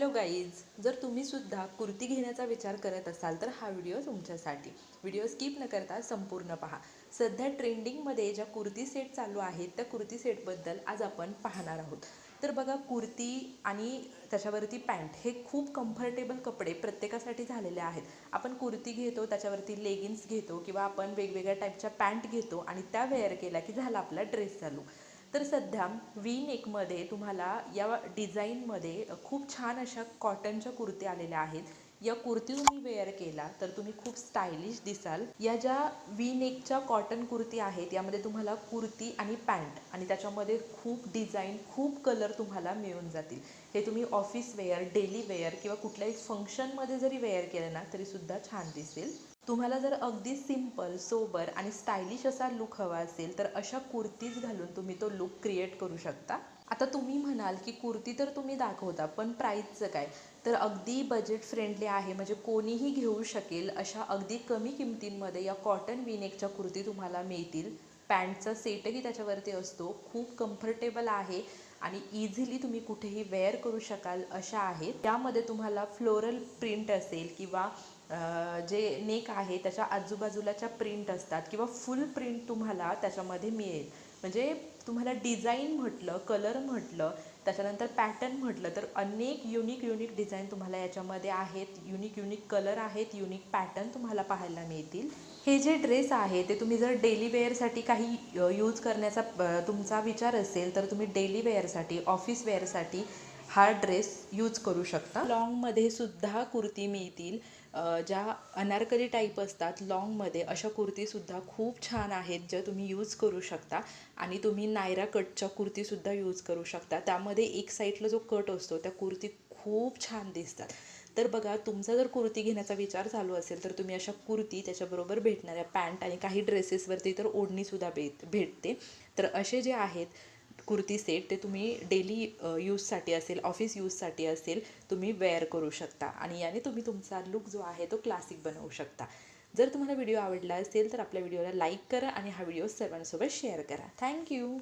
Hello guys जर तुम्ही सुद्धा कुर्ती घेण्याचा विचार करत असाल तर हा व्हिडिओ तुमच्यासाठी. व्हिडिओ स्किप न करता संपूर्ण पहा. सध्या ट्रेंडिंगमध्ये ज्या कुर्ती सेट चालू आहेत त्या कुर्ती सेटबद्दल आज आपण पाहणार आहोत. तर बघा कुर्ती आणि त्याच्यावरती पॅन्ट हे खूप कम्फर्टेबल कपडे प्रत्येकासाठी झालेले आहेत. आपण कुर्ती घेतो त्याच्यावरती लेगिन्स घेतो किंवा आपण वेगवेगळ्या टाईपच्या पॅन्ट घेतो आणि त्या वेअर केल्या की झाला आपला ड्रेस चालू. तर सध्या वी नेकमध्ये तुम्हाला या डिझाईनमध्ये खूप छान अशा कॉटनच्या कुर्ती आलेल्या आहेत. या कुर्ती तुम्ही वेअर केला तर तुम्ही खूप स्टायलिश दिसाल. या ज्या वी नेकच्या कॉटन कुर्ती आहेत यामध्ये तुम्हाला कुर्ती आणि पॅन्ट आणि त्याच्यामध्ये खूप डिझाईन खूप कलर तुम्हाला मिळून जातील. हे तुम्ही ऑफिस वेअर डेली वेअर किंवा कुठल्याही फंक्शनमध्ये जरी वेअर केलं ना तरीसुद्धा छान दिसेल. तुम्हाला जर अगदी सिंपल सोबर आणि स्टायलिश असा लुक हवा असेल तर अशा कुर्तीज घालून तुम्ही तो लुक क्रिएट करू शकता. आता तुम्ही म्हणाल की कुर्ती तर तुम्ही दाखवता पण प्राईजचं काय? तर अगदी बजेट फ्रेंडली आहे म्हणजे कोणीही घेऊ शकेल अशा अगदी कमी किमतींमध्ये या कॉटन विनेकच्या कुर्ती तुम्हाला मिळतील. पॅन्टचा सेटही त्याच्यावरती असतो खूप कम्फर्टेबल आहे. आणि इझिली तुम्ही कुठेही वेअर करू शकाल अशा आहेत. त्यामध्ये तुम्हाला फ्लोरल प्रिंट असेल किंवा अं, जे नेक आहे त्याच्या आजूबाजूलाच्या प्रिंट असतात किंवा फुल प्रिंट तुम्हाला त्याच्यामध्ये मिळेल. म्हणजे तुम्हाला डिझाईन म्हटलं कलर म्हटलं त्याच्यानंतर पॅटर्न म्हटलं तर अनेक युनिक युनिक डिझाईन तुम्हाला याच्यामध्ये आहेत. युनिक युनिक कलर आहेत युनिक पॅटर्न तुम्हाला पाहायला मिळतील. हे जे ड्रेस आहे ते तुम्ही जर डेली वेअरसाठी काही यूज करण्याचा तुमचा विचार असेल तर तुम्ही डेली वेअरसाठी ऑफिस वेअरसाठी हा ड्रेस यूज करू शकता. लॉंगमध्ये सुद्धा कुर्ती मिळतील. ज्या अनारकली टाईप असतात लॉंगमध्ये अशा कुर्तीसुद्धा खूप छान आहेत ज्या तुम्ही यूज करू शकता. आणि तुम्ही नायरा कटच्या कुर्तीसुद्धा यूज करू शकता. त्यामध्ये एक साईडला जो कट असतो त्या कुर्ती खूप छान दिसतात. तर बघा तुमचा जर कुर्ती घेण्याचा विचार चालू असेल तर तुम्ही अशा कुर्ती त्याच्याबरोबर भेटणाऱ्या पॅन्ट आणि काही ड्रेसेसवरती तर ओढणीसुद्धा भेट भेटते. तर असे जे आहेत कुर्ती सेट ते तुम्ही डेली यूजसाठी असेल ऑफिस यूजसाठी असेल तुम्ही वेअर करू शकता. आणि याने तुम्ही तुमचा लुक जो आहे तो क्लासिक बनवू शकता. जर तुम्हाला व्हिडिओ आवडला असेल तर आपल्या व्हिडिओला लाईक करा आणि हा व्हिडिओ सर्वांसोबत शेअर करा. थँक्यू